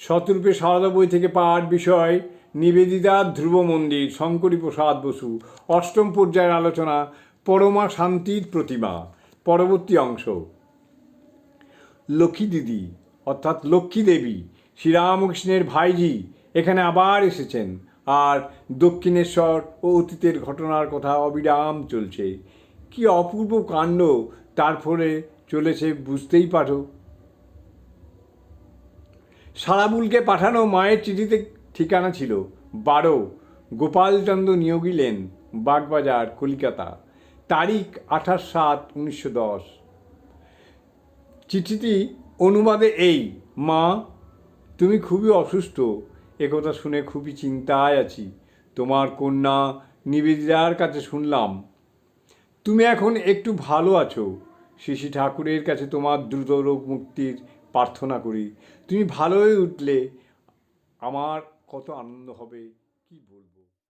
শতরূপে সারদা বই থেকে পাঠ বিষয় নিবেদিতার ধ্রুব মন্দির শঙ্করী প্রসাদ বসু, অষ্টম পর্যায়ের আলোচনা, পরমা শান্তির প্রতিমা, পরবর্তী অংশ। লক্ষ্মী দিদি, অর্থাৎ লক্ষ্মী দেবী, শ্রীরামকৃষ্ণের ভাইজি এখানে আবার এসেছেন আর দক্ষিণেশ্বর ও অতীতের ঘটনার কথা অবিরাম চলছে। কি অপূর্ব কাণ্ড তার ফলে চলেছে বুঝতেই পারো। সারাবুলকে পাঠানো মায়ের চিঠিতে ঠিকানা ছিল। বারো, গোপালচন্দ্র নিয়োগী লেন, বাগবাজার, কলিকাতা। তারিখ আঠাশ সাত উনিশশো দশ। চিঠিটি অনুবাদে এই, মা, তুমি খুবই অসুস্থ। একথা শুনে খুবই চিন্তায় আছি। তোমার কন্যা নিবেদিতার কাছে শুনলাম। তুমি এখন একটু ভালো আছো। শিশি ঠাকুরের কাছে তোমার দ্রুত রোগ মুক্তির প্রার্থনা করি। তুমি ভালোই উঠলে আমার কত আনন্দ হবে কি বলব?